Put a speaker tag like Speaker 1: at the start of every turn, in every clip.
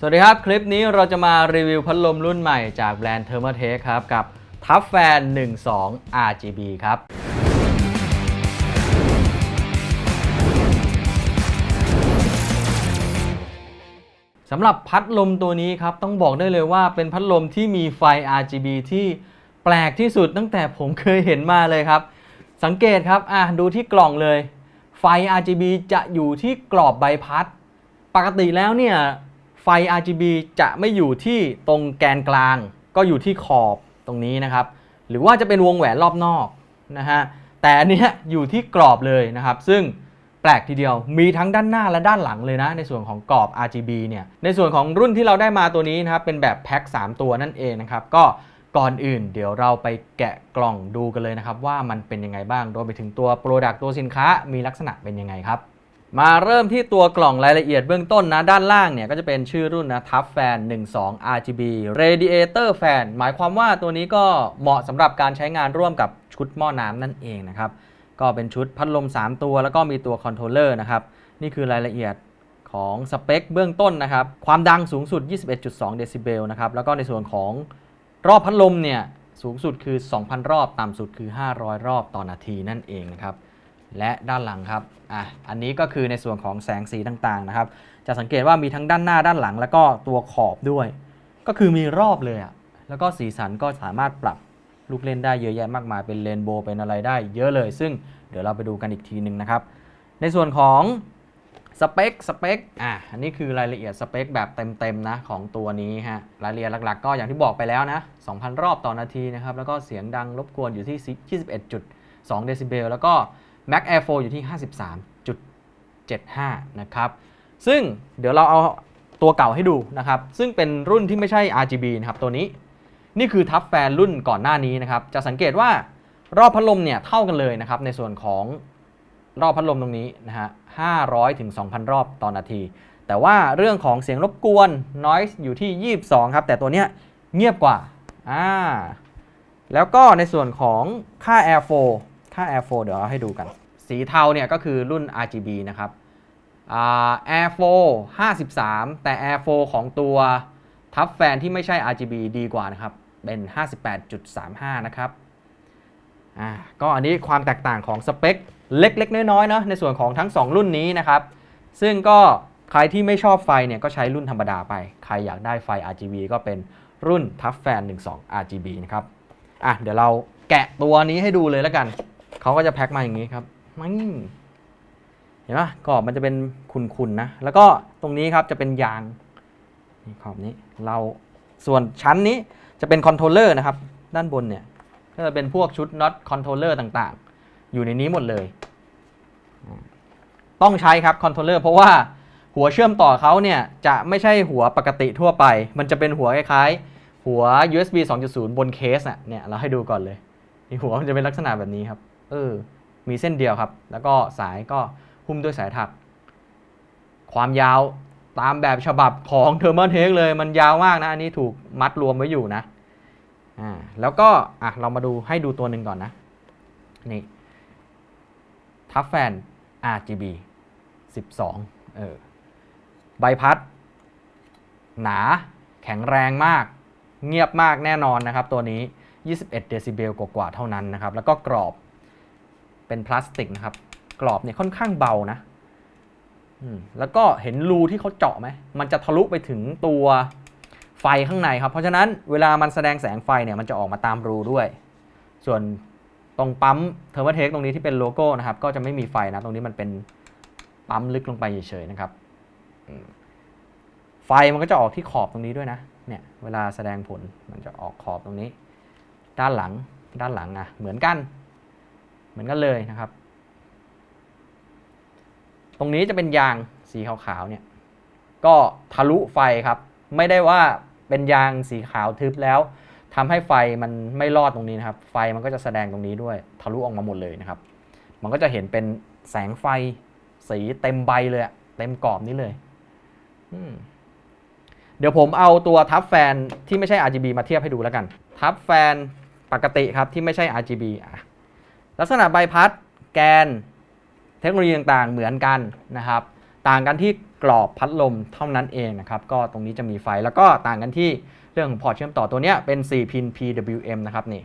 Speaker 1: สวัสดีครับ คลิปนี้เราจะมารีวิวพัดลมรุ่นใหม่จากแบรนด์ Thermaltake ครับ กับ t o u g h Fan 12 RGB ครับ สำหรับพัดลมตัวนี้ครับ ต้องบอกได้เลยว่าเป็นพัดลมที่มีไฟ RGB ที่แปลกที่สุดตั้งแต่ผมเคยเห็นมาเลยครับ สังเกตครับอะดูที่กล่องเลย ไฟ RGB จะอยู่ที่กรอบใบพัด ปกติแล้วเนี่ย ฟ RGB จะไม่อยู่ที่ตรงแกนกลาง ก็อยู่ที่ขอบตรงนี้นะครับ หรือว่าจะเป็นวงแหวนรอบนอกนะฮะแต่อันนี้อยู่ที่กรอบเลยนะครับ ซึ่งแปลกทีเดียวมีทั้งด้านหน้าและด้านหลังเลยนะ ในส่วนของกรอบ RGB เนี่ยในส่วนของรุ่นที่เราได้มาตัวนี้นะครับเป็นแบบแพ็ค3 ตัวนั่นเองนะครับก็ก่อนอื่นเดี๋ยวเราไปแกะกล่องดูกันเลยนะครับ ว่ามันเป็นยังไงบ้างรวมไปถึงตัว Product ตัวสินค้ามีลักษณะเป็นยังไงครับ มาเริ่มที่ตัวกล่องรายละเอียดเบื้องต้นนะ ด้านล่างเนี่ยก็จะเป็นชื่อรุ่นนะ Tough Fan 12 RGB Radiator Fan หมายความว่าตัวนี้ก็เหมาะสำหรับการใช้งานร่วมกับชุดหม้อน้ำนั่นเองนะครับ ก็เป็นชุดพัดลม 3 ตัว แล้วก็มีตัวคอนโทรลเลอร์นะครับ นี่คือรายละเอียดของสเปคเบื้องต้นนะครับ ความดังสูงสุด 21.2 เดซิเบลนะครับ แล้วก็ในส่วนของรอบพัดลมเนี่ยสูงสุดคือ 2,000 รอบ ต่ำสุดคือ 500 รอบต่อนาทีนั่นเองนะครับ และด้านหลังครับอะอันนี้ก็คือในส่วนของแสงสีต่างๆนะครับ จะสังเกตว่ามีทั้งด้านหน้าด้านหลัง แล้วก็ตัวขอบด้วย ก็คือมีรอบเลยอะแล้วก็สีสันก็สามารถปรับลูกเล่นได้เยอะแยะมากมายเป็นเรนโบว์เป็นอะไรได้เยอะเลย ซึ่งเดี๋ยวเราไปดูกันอีกทีหนึ่งนะครับ ในส่วนของสเปคสเปคอะอันนี้คือรายละเอียดสเปคแบบเต็มๆนะของตัวนี้ฮะรายละเอียดหลักๆ ก็อย่างที่บอกไปแล้วนะ 2,000 รอบต่อนาทีนะครับแล้วก็เสียงดังรบกวนอยู่ที่ 21.2 เดซิเบลแล้วก็ Mac Air 4 อยู่ที่ 53.75 นะครับ ซึ่งเดี๋ยวเราเอาตัวเก่าให้ดูนะครับ ซึ่งเป็นรุ่นที่ไม่ใช่ RGB นะครับตัวนี้ นี่คือทับแฟนรุ่นก่อนหน้านี้นะครับ จะสังเกตว่ารอบพัดลมเนี่ยเท่ากันเลยนะครับ ในส่วนของรอบพัดลมตรงนี้นะฮะ 500 ถึง 2,000 รอบต่อนาที แต่ว่าเรื่องของเสียงรบกวน noise อยู่ที่ 22 ครับ แต่ตัวเนี้ยเงียบกว่า อ่า แล้วก็ในส่วนของค่า Air 4ค่า Air 4 เดี๋ยวเราให้ดูกัน สีเทาเนี่ยก็คือรุ่น RGB นะครับอ่า Air 4 53 แต่ Air 4 ของตัวทับแฟนที่ไม่ใช่ RGB ดีกว่านะครับ เป็น 58.35 นะครับอ่าก็อันนี้ความแตกต่างของสเปคเล็ก ๆ น้อยๆนะในส่วนของทั้ง 2 รุ่นนี้นะครับ ซึ่งก็ใครที่ไม่ชอบไฟเนี่ยก็ใช้รุ่นธรรมดาไป ใครอยากได้ไฟ RGB ก็เป็นรุ่น t o u g h Fan 12 RGB นะครับ อะเดี๋ยวเราแกะตัวนี้ให้ดูเลยแล้วกัน เขาก็จะแพ็คมาอย่างนี้ครับไม่เห็นปะกรอบมันจะเป็นคุนๆนะ แล้วก็ตรงนี้ครับจะเป็นยางนี่ขอบนี้ เราส่วนชั้นนี้จะเป็นคอนโทรลเลอร์นะครับ ด้านบนเนี่ย ก็จะเป็นพวกชุดน็อตคอนโทรลเลอร์ต่างๆ อยู่ในนี้หมดเลย ต้องใช้ครับคอนโทรลเลอร์เพราะว่าหัวเชื่อมต่อเขาเนี่ย จะไม่ใช่หัวปกติทั่วไป มันจะเป็นหัวคล้ายๆ หัว USB 2.0 บนเคสอะเนี่ยเราให้ดูก่อนเลยนี่หัวมันจะเป็นลักษณะแบบนี้ครับ เออ มีเส้นเดียวครับ แล้วก็สายก็หุ้มด้วยสายถัก ความยาวตามแบบฉบับของ t h e r m a l t a k e เลยมันยาวมากนะ อันนี้ถูกมัดรวมไว้อยู่นะอ่าแล้วก็อะเรามาดูให้ดูตัวหนึ่งก่อนนะ นี่ทับแฟน RGB 12 เออ ใบพัด หนาแข็งแรงมาก เงียบมากแน่นอนนะครับตัวนี้ 21 เดซิเบลกว่าๆเท่านั้นนะครับ แล้วก็กรอบ เป็นพลาสติกนะครับ กรอบเนี่ยค่อนข้างเบานะแล้วก็เห็นรูที่เขาเจาะไหม มันจะทะลุไปถึงตัวไฟข้างในครับ เพราะฉะนั้นเวลามันแสดงแสงไฟเนี่ยมันจะออกมาตามรูด้วย ส่วนตรงปั๊มเทอร์ a เทคตรงนี้ที่เป็นโลโก้นะครับ ก็จะไม่มีไฟนะ ตรงนี้มันเป็นปั๊มลึกลงไปเฉยๆนะครับ ไฟมันก็จะออกที่ขอบตรงนี้ด้วยนะ เนี่ยเวลาแสดงผลมันจะออกขอบตรงนี้ ด้านหลังด้านหลังอะเหมือนกัน มือนกันเลยนะครับ ตรงนี้จะเป็นยางสีขาวๆเนี่ย ก็ทะลุไฟครับ ไม่ได้ว่าเป็นยางสีขาวทึบแล้วทำให้ไฟมันไม่รอดตรงนี้นะครับ ไฟมันก็จะแสดงตรงนี้ด้วย ทะลุออกมาหมดเลยนะครับ มันก็จะเห็นเป็นแสงไฟสีเต็มใบเลยเต็มกรอบนี้เลยเดี๋ยวผมเอาตัวทับแฟนที่ไม่ใช่ RGB มาเทียบให้ดูแล้วกัน ทับแฟนปกติครับที่ไม่ใช่ RGB อะ ลักษณะใบพัดแกน เทคโนโลยีต่างๆ เหมือนกันนะครับ ต่างกันที่กรอบพัดลมเท่านั้นเองนะครับ ก็ตรงนี้จะมีไฟแล้วก็ต่างกันที่เรื่องของพอร์ตเชื่อมต่อตัวนี้เป็น 4 พิน PWM นะครับนี่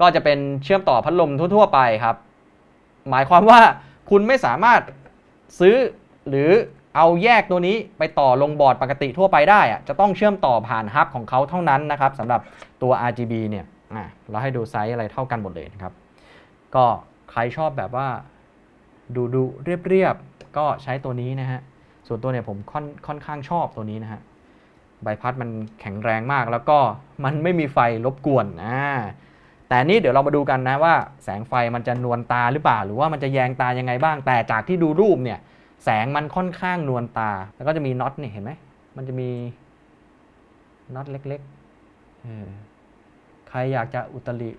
Speaker 1: ก็จะเป็นเชื่อมต่อพัดลมทั่ว ๆ ไปครับ หมายความว่าคุณไม่สามารถซื้อหรือเอาแยกตัวนี้ไปต่อลงบอร์ดปกติทั่วไปได้อะจะต้องเชื่อมต่อผ่านฮับของเขาเท่านั้นนะครับสำหรับตัว RGB เนี่ยเราให้ดูไซส์อะไรเท่ากันหมดเลยนะครับ ก็ใครชอบแบบว่าดูดูเรียบๆก็ใช้ตัวนี้นะฮะ ส่วนตัวเนี่ยผมค่อนค่อนข้างชอบตัวนี้นะฮะ ใบพัดมันแข็งแรงมากแล้วก็มันไม่มีไฟรบกวนอ่าแต่นี่เดี๋ยวเรามาดูกันนะว่า แสงไฟมันจะนวลตาหรือเปล่า หรือว่ามันจะแยงตายังไงบ้าง แต่จากที่ดูรูปเนี่ย แสงมันค่อนข้างนวลตา แล้วก็จะมีน็อตเนี่ยเห็นไหม มันจะมีน็อตเล็กๆใครอยากจะอุตริ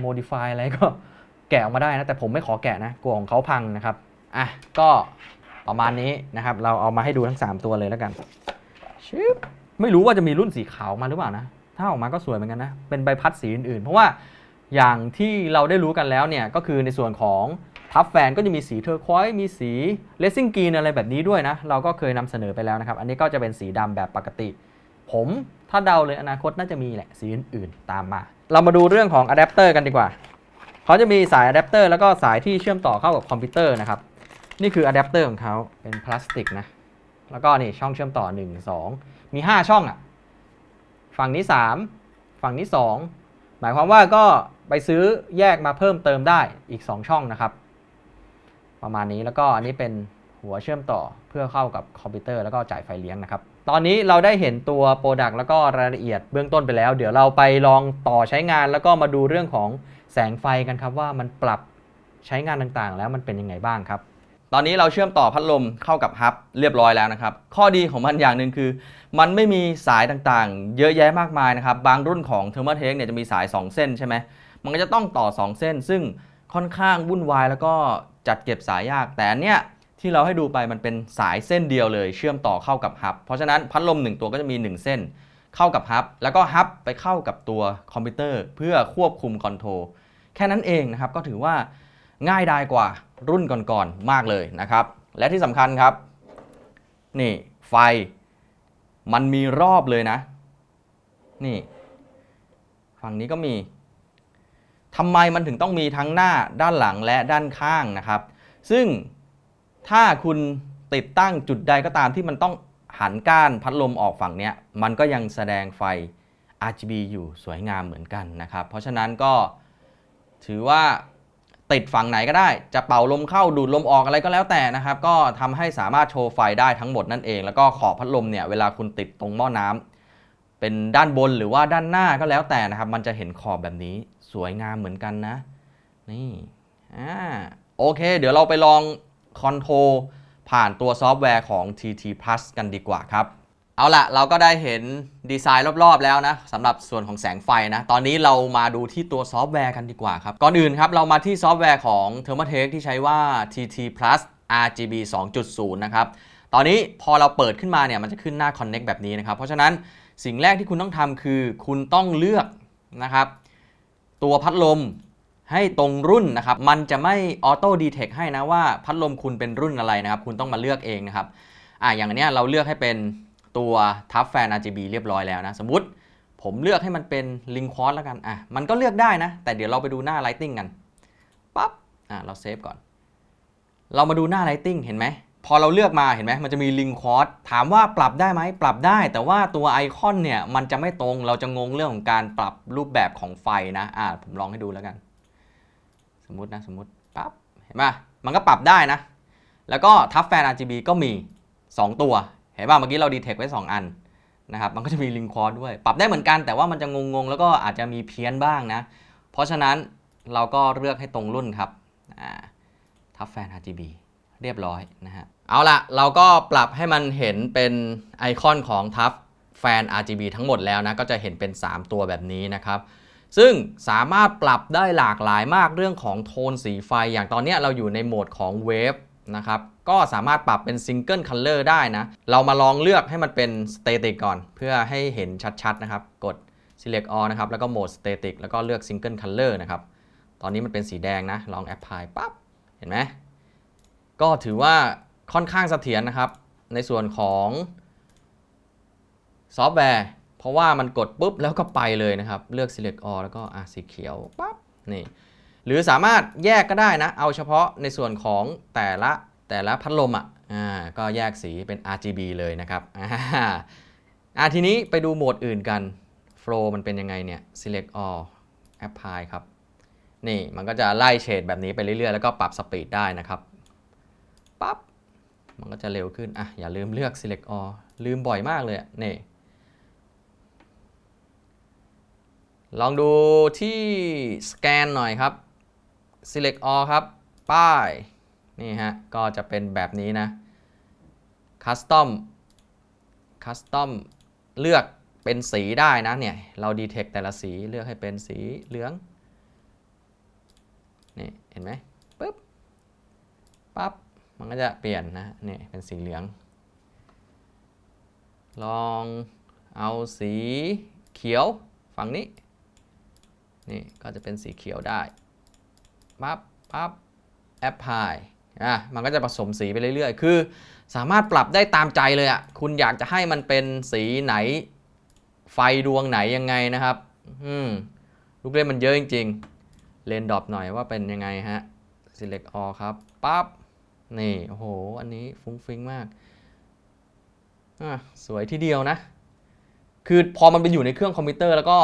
Speaker 1: โมดิฟายอะไรก็ แกะออกมาได้นะแต่ผมไม่ขอแกะนะกลัวของเขาพังนะครับอะก็ประมาณนี้นะครับ เราเอามาให้ดูทั้ง 3 ตัวเลยแล้วกันชึบไม่รู้ว่าจะมีรุ่นสีขาวมาหรือเปล่านะ ถ้าออกมาก็สวยเหมือนกันนะ เป็นใบพัดสีอื่นๆ เพราะว่าอย่างที่เราได้รู้กันแล้วเนี่ย ก็คือในส่วนของทับแฟนก็จะมีสีเทอร์ควอยซ์มีสีเลสซิ่งกรีนอะไรแบบนี้ด้วยนะ เราก็เคยนำเสนอไปแล้วนะครับ อันนี้ก็จะเป็นสีดำแบบปกติ ผมถ้าเดาเลยอนาคตน่าจะมีแหละสีอื่นๆตามมา เรามาดูเรื่องของอะแดปเตอร์กันดีกว่า เขาจะมีสายอะแดปเตอร์แล้วก็สายที่เชื่อมต่อเข้ากับคอมพิวเตอร์นะครับ นี่คืออะแดปเตอร์ของเขาเป็นพลาสติกนะ แล้วก็นี่ช่องเชื่อมต่อ 1 2 มี 5 ช่องอะ่ะ ฝั่งนี้ 3 ฝั่งนี้ 2 หมายความว่าก็ไปซื้อแยกมาเพิ่มเติมได้อีก 2 ช่องนะครับ ประมาณนี้แล้วก็อันนี้เป็นหัวเชื่อมต่อเพื่อเข้ากับคอมพิวเตอร์แล้วก็จ่ายไฟเลี้ยงนะครับ ตอนนี้เราได้เห็นตัวโปรดักต์แล้วก็รายละเอียดเบื้องต้นไปแล้ว เดี๋ยวเราไปลองต่อใช้งานแล้วก็มาดูเรื่องของ แสงไฟกันครับว่ามันปรับใช้งานต่างๆ แล้วมันเป็นยังไงบ้างครับ ตอนนี้เราเชื่อมต่อพัดลมเข้ากับฮับเรียบร้อยแล้วนะครับ ข้อดีของมันอย่างหนึ่งคือ มันไม่มีสายต่างๆ เยอะแยะมากมายนะครับ บางรุ่นของ t h e r m a t e c เนี่ยจะมีสาย 2 เส้นใช่ไหมมันก็จะต้องต่อ 2 เส้น ซึ่งค่อนข้างวุ่นวายแล้วก็จัดเก็บสายยาก แต่อันเนี้ยที่เราให้ดูไปมันเป็นสายเส้นเดียวเลย เชื่อมต่อเข้ากับฮับ เพราะฉะนั้นพัดลม 1 ตัวก็จะมี 1 เส้น เข้ากับฮับแล้วก็ฮับไปเข้ากับตัวคอมพิวเตอร์ เพื่อควบคุมคอนโทรลแค่นั้นเองนะครับก็ถือว่าง่ายดายกว่ารุ่นก่อนๆมากเลยนะครับ และที่สำคัญครับ นี่ไฟมันมีรอบเลยนะ นี่ ฝั่งนี้ก็มีทำไมมันถึงต้องมีทั้งหน้าด้านหลังและด้านข้างนะครับ ซึ่งถ้าคุณติดตั้งจุดใดก็ตามที่มันต้อง หันก้านพัดลมออกฝั่งเนี้ยมันก็ยังแสดงไฟ RGB อยู่สวยงามเหมือนกันนะครับ เพราะฉะนั้นก็ถือว่าติดฝั่งไหนก็ได้ จะเป่าลมเข้าดูดลมออกอะไรก็แล้วแต่นะครับ ก็ทำให้สามารถโชว์ไฟได้ทั้งหมดนั่นเอง แล้วก็ขอบพัดลมเนี่ยเวลาคุณติดตรงหม้อน้ำเป็นด้านบนหรือว่าด้านหน้าก็แล้วแต่นะครับ มันจะเห็นขอบแบบนี้สวยงามเหมือนกันนะ นี่อ่าโอเค เดี๋ยวเราไปลองคอนโทร ผ่านตัวซอฟต์แวร์ของ TT Plus กันดีกว่าครับ เอาละเราก็ได้เห็นดีไซน์รอบๆแล้วนะสำหรับส่วนของแสงไฟนะ ตอนนี้เรามาดูที่ตัวซอฟต์แวร์กันดีกว่าครับ ก่อนอื่นครับเรามาที่ซอฟต์แวร์ของ t h e r m a t e c h ที่ใช้ว่า TT Plus RGB 2.0 นะครับ ตอนนี้พอเราเปิดขึ้นมาเนี่ยมันจะขึ้นหน้า Connect แบบนี้นะครับ เพราะฉะนั้นสิ่งแรกที่คุณต้องทำคือคุณต้องเลือกนะครับตัวพัดลม ให้ตรงรุ่นนะครับ มันจะไม่ออโต้ดีเทคให้นะว่าพัดลมคุณเป็นรุ่นอะไรนะครับ คุณต้องมาเลือกเองนะครับ อะอย่างนเนี้ยเราเลือกให้เป็นตัวทับแฟน RGB เรียบร้อยแล้วนะ สมมติผมเลือกให้มันเป็นลิงคอร์สแล้วกัน อะ มันก็เลือกได้นะ แต่เดี๋ยวเราไปดูหน้า Lighting กัน ปั๊บ อะ เราเซฟก่อน เรามาดูหน้า Lighting เห็นไหม พอเราเลือกมาเห็นไหม มันจะมีลิงคอร์สถามว่าปรับได้ไหม ปรับได้ แต่ว่าตัวไอคอนเนี่ย มันจะไม่ตรง เราจะงงเรื่องของการปรับรูปแบบของไฟนะ อะ ผมลองให้ดูแล้วกัน สมมตินะสมมติปั๊บเห็นไหมมันก็ปรับได้นะ แล้วก็ทับแฟน RGB ก็มี 2 ตัว เห็นป่ะเมื่อกี้เราดีเทคไว้ 2 อันนะครับมันก็จะมีลิงคอร์ดด้วย ปรับได้เหมือนกันแต่ว่ามันจะงงๆ แล้วก็อาจจะมีเพี้ยนบ้างนะ เพราะฉะนั้นเราก็เลือกให้ตรงรุ่นครับทับแฟน RGB เรียบร้อยนะฮะเอาละเราก็ปรับให้มันเห็นเป็นไอคอนของทับแฟน RGB ทั้งหมดแล้วนะ ก็จะเห็นเป็น 3 ตัวแบบนี้นะครับ ซึ่งสามารถปรับได้หลากหลายมากเรื่องของโทนสีไฟ อย่างตอนนี้เราอยู่ในโหมดของเวฟนะครับก็สามารถปรับเป็นซิงเกิลคัลเลอร์ได้นะ เรามาลองเลือกให้มันเป็นสเตติกก่อน เพื่อให้เห็นชัดๆนะครับ กด select all นะครับ แล้วก็โหมดสเตติกแล้วก็เลือกซิงเกิลคัลเลอร์นะครับ ตอนนี้มันเป็นสีแดงนะ ลองแอปพลายปั๊บ เห็นไหม ก็ถือว่าค่อนข้างเสถียรนะครับ ในส่วนของซอฟต์แวร์ เพราะว่ามันกดปุ๊บแล้วก็ไปเลยนะครับ เลือก select all แล้วก็อะสีเขียวปั๊บนี่หรือสามารถแยกก็ได้นะ เอาเฉพาะในส่วนของแต่ละแต่ละพัดลมอะอ่าก็แยกสีเป็น RGB เลยนะครับอ่าอ่าทีนี้ไปดูโหมดอื่นกัน Flow มันเป็นยังไงเนี่ย select all apply ครับนี่มันก็จะไล่เฉดแบบนี้ไปเรื่อยๆ แล้วก็ปรับสปีดได้นะครับปั๊บมันก็จะเร็วขึ้นอะอย่าลืมเลือก select all ลืมบ่อยมากเลยอะนี่ ลองดูที่สแกนหน่อยครับ select all ครับ ป้าย นี่ฮะ ก็จะเป็นแบบนี้นะ custom custom เลือกเป็นสีได้นะเนี่ย เรา detect แต่ละสีเลือกให้เป็นสีเหลือง นี่ เห็นไหมปึ๊บ ปั๊บ มันก็จะเปลี่ยนนะ นี่ เป็นสีเหลือง ลองเอาสีเขียวฝั่งนี้ นี่ก็จะเป็นสีเขียวได้ปั๊บปั๊บแอปพลายอะมันก็จะผสมสีไปเรื่อยๆ คือ สามารถปรับได้ตามใจเลยอะ่ะคุณอยากจะให้มันเป็นสีไหน ไฟดวงไหนยังไงนะครับอืมลูกเล่นมันเยอะจริงๆเลนดรอปหน่อยว่าเป็นยังไงฮะ select all ครับปั๊บนี่โอ้โห อันนี้ฟุ้งฟิ้งมากอะสวยทีเดียวนะ คือพอมันไปอยู่ในเครื่องคอมพิวเตอร์แล้วก็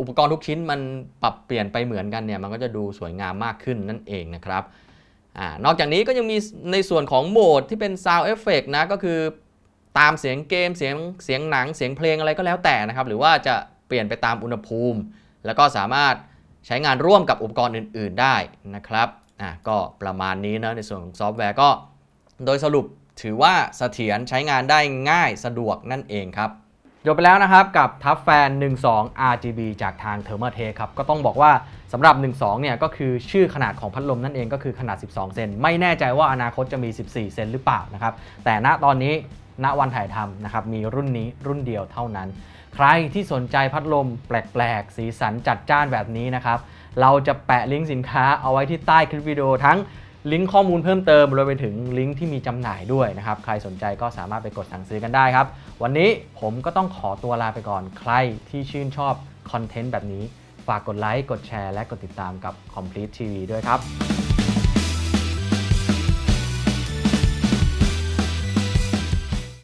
Speaker 1: อุปกรณ์ทุกชิ้นมันปรับเปลี่ยนไปเหมือนกันเนี่ยมันก็จะดูสวยงามมากขึ้นนั่นเองนะครับอนอกจากนี้ก็ยังมีในส่วนของโหมดที่เป็น Sound Effect นะก็คือตามเสียงเกมเสียงเสียงหนังเสียงเพลงอะไรก็แล้วแต่นะครับ หรือว่าจะเปลี่ยนไปตามอุณหภูมิ แล้วก็สามารถใช้งานร่วมกับอุปกรณ์อื่น ๆได้นะครับอะก็ประมาณนี้นะในส่วนของซอฟต์แวร์ก็ โดยสรุปถือว่าเสถียรใช้งานได้ง่ายสะดวกนั่นเองครับ จบไปแล้วนะครับกับทัฟแฟน 12 RGB จากทาง t h e r m a t e ครับก็ต้องบอกว่าสำหรับ 12 เนี่ยก็คือชื่อขนาดของพัดลมนั่นเองก็คือขนาด 12 เซนไม่แน่ใจว่าอนาคตจะมี 14 เซนหรือเปล่านะครับแต่ณตอนนี้ณวันถ่ายทำนะครับมีรุ่นนี้รุ่นเดียวเท่านั้น ใครที่สนใจพัดลมแปลก ๆ สีสันจัดจ้านแบบนี้นะครับเราจะแปะลิงก์สินค้าเอาไว้ที่ใต้คลิปวิดีโอทั้ง ลิงก์ข้อมูลเพิ่มเติมรวมไปถึงลิงก์ที่มีจำหน่ายด้วยนะครับ ใครสนใจก็สามารถไปกดสั่งซื้อกันได้ครับ วันนี้ผมก็ต้องขอตัวลาไปก่อน ใครที่ชื่นชอบคอนเทนต์แบบนี้ ฝากกดไลค์ กดแชร์ และกดติดตามกับ Complete TV ด้วยครับ